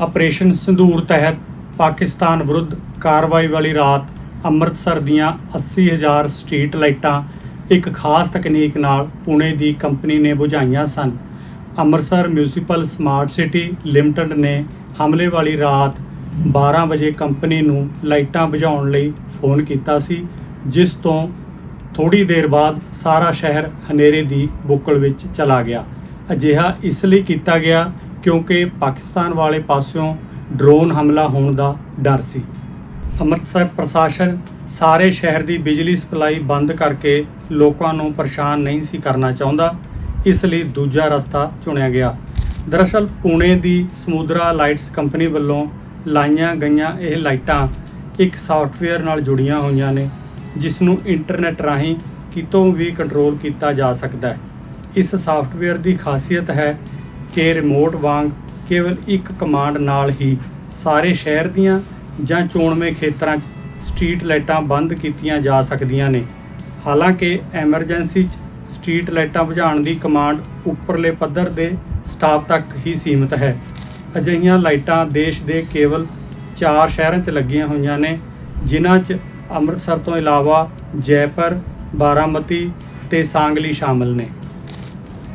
Operation ਸੰਧੂਰ ਤਹਿਤ ਪਾਕਿਸਤਾਨ ਵਿਰੁੱਧ ਕਾਰਵਾਈ ਵਾਲੀ ਰਾਤ ਅੰਮ੍ਰਿਤਸਰ ਦੀਆਂ 80000 ਸਟਰੀਟ ਲਾਈਟਾਂ ਇੱਕ ਖਾਸ ਤਕਨੀਕ ਨਾਲ ਪੁਣੇ ਦੀ ਕੰਪਨੀ ਨੇ ਬੁਝਾਈਆਂ ਸਨ। Amritsar municipal smart city limited ਨੇ ਹਮਲੇ ਵਾਲੀ ਰਾਤ 12 ਵਜੇ ਕੰਪਨੀ ਨੂੰ ਲਾਈਟਾਂ ਬੁਝਾਉਣ ਲਈ ਫੋਨ ਕੀਤਾ ਸੀ, ਜਿਸ ਤੋਂ ਥੋੜੀ ਦੇਰ ਬਾਅਦ ਸਾਰਾ ਸ਼ਹਿਰ ਹਨੇਰੇ ਦੀ ਬੁੱਕਲ ਵਿੱਚ ਚਲਾ ਗਿਆ। ਅਜਿਹਾ ਇਸ ਲਈ ਕੀਤਾ ਗਿਆ ਕਿਉਂਕਿ ਪਾਕਿਸਤਾਨ ਵਾਲੇ ਪਾਸਿਓਂ ਡਰੋਨ ਹਮਲਾ ਹੋਣ ਦਾ ਡਰ ਸੀ। ਅੰਮ੍ਰਿਤਸਰ ਪ੍ਰਸ਼ਾਸਨ ਸਾਰੇ ਸ਼ਹਿਰ ਦੀ ਬਿਜਲੀ ਸਪਲਾਈ ਬੰਦ ਕਰਕੇ ਲੋਕਾਂ ਨੂੰ ਪਰੇਸ਼ਾਨ ਨਹੀਂ ਸੀ ਕਰਨਾ ਚਾਹੁੰਦਾ, ਇਸ ਲਈ ਦੂਜਾ ਰਸਤਾ ਚੁਣਿਆ ਗਿਆ। ਦਰਅਸਲ, ਪੁਣੇ ਦੀ ਸਮੁੰਦਰਾ ਲਾਈਟਸ ਕੰਪਨੀ ਵੱਲੋਂ ਲਾਈਆਂ ਗਈਆਂ ਇਹ ਲਾਈਟਾਂ ਇੱਕ ਸੌਫਟਵੇਅਰ ਨਾਲ ਜੁੜੀਆਂ ਹੋਈਆਂ ਨੇ, ਜਿਸ ਨੂੰ ਇੰਟਰਨੈਟ ਰਾਹੀਂ ਕਿਤੋਂ ਵੀ ਕੰਟਰੋਲ ਕੀਤਾ ਜਾ ਸਕਦਾ ਹੈ। ਇਸ ਸੌਫਟਵੇਅਰ ਦੀ ਖਾਸੀਅਤ ਹੈ ਕਿ ਰਿਮੋਟ ਵਾਂਗ ਕੇਵਲ ਇੱਕ ਕਮਾਂਡ ਨਾਲ ਹੀ ਸਾਰੇ ਸ਼ਹਿਰ ਦੀਆਂ ਜਾਂ ਚੋਣਵੇਂ ਖੇਤਰਾਂ 'ਚ ਸਟਰੀਟ ਲਾਈਟਾਂ ਬੰਦ ਕੀਤੀਆਂ ਜਾ ਸਕਦੀਆਂ ਨੇ। ਹਾਲਾਂਕਿ ਐਮਰਜੈਂਸੀ 'ਚ ਸਟਰੀਟ ਲਾਈਟਾਂ ਬੁਝਾਉਣ ਦੀ ਕਮਾਂਡ ਉੱਪਰਲੇ ਪੱਧਰ ਦੇ ਸਟਾਫ ਤੱਕ ਹੀ ਸੀਮਿਤ ਹੈ। ਅਜਿਹੀਆਂ ਲਾਈਟਾਂ ਦੇਸ਼ ਦੇ ਕੇਵਲ 4 ਸ਼ਹਿਰਾਂ 'ਚ ਲੱਗੀਆਂ ਹੋਈਆਂ ਨੇ ਜਿਨ੍ਹਾਂ 'ਚ ਅੰਮ੍ਰਿਤਸਰ ਤੋਂ ਇਲਾਵਾ ਜੈਪੁਰ, ਬਾਰਾਮਤੀ ਤੇ ਸਾਂਗਲੀ ਸ਼ਾਮਲ ਨੇ।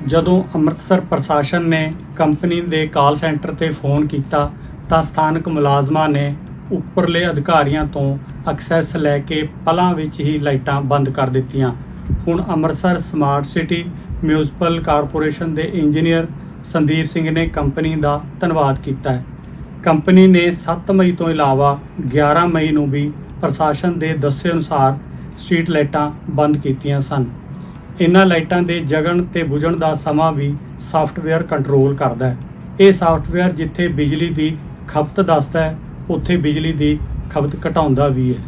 ਜਦੋਂ ਅੰਮ੍ਰਿਤਸਰ ਪ੍ਰਸ਼ਾਸਨ ਨੇ ਕੰਪਨੀ ਦੇ ਕਾਲ ਸੈਂਟਰ ਤੇ ਫੋਨ ਕੀਤਾ ਤਾਂ ਸਥਾਨਕ ਮੁਲਾਜ਼ਮਾਂ ਨੇ ਉੱਪਰਲੇ ਅਧਿਕਾਰੀਆਂ ਤੋਂ ਐਕਸੈਸ ਲੈ ਕੇ ਪਲਾਂ ਵਿੱਚ ਹੀ ਲਾਈਟਾਂ ਬੰਦ ਕਰ ਦਿੱਤੀਆਂ। ਹੁਣ Amritsar smart city municipal corporation ਦੇ ਇੰਜੀਨੀਅਰ ਸੰਦੀਪ ਸਿੰਘ ਨੇ ਕੰਪਨੀ ਦਾ ਧੰਨਵਾਦ ਕੀਤਾ ਹੈ। ਕੰਪਨੀ ਨੇ 7 ਮਈ ਤੋਂ ਇਲਾਵਾ 11 ਮਈ ਨੂੰ ਵੀ ਪ੍ਰਸ਼ਾਸਨ ਦੇ ਦੱਸੇ ਅਨੁਸਾਰ ਸਟਰੀਟ ਲਾਈਟਾਂ ਬੰਦ ਕੀਤੀਆਂ ਸਨ। ਇਹਨਾਂ ਲਾਈਟਾਂ ਦੇ ਜਗਣ ਤੇ ਬੁਝਣ ਦਾ ਸਮਾਂ ਵੀ ਸਾਫਟਵੇਅਰ ਕੰਟਰੋਲ ਕਰਦਾ ਹੈ। ਇਹ ਸਾਫਟਵੇਅਰ ਜਿੱਥੇ ਬਿਜਲੀ ਦੀ ਖਪਤ ਦੱਸਦਾ ਹੈ, ਉੱਥੇ ਬਿਜਲੀ ਦੀ ਖਪਤ ਘਟਾਉਂਦਾ ਵੀ ਹੈ।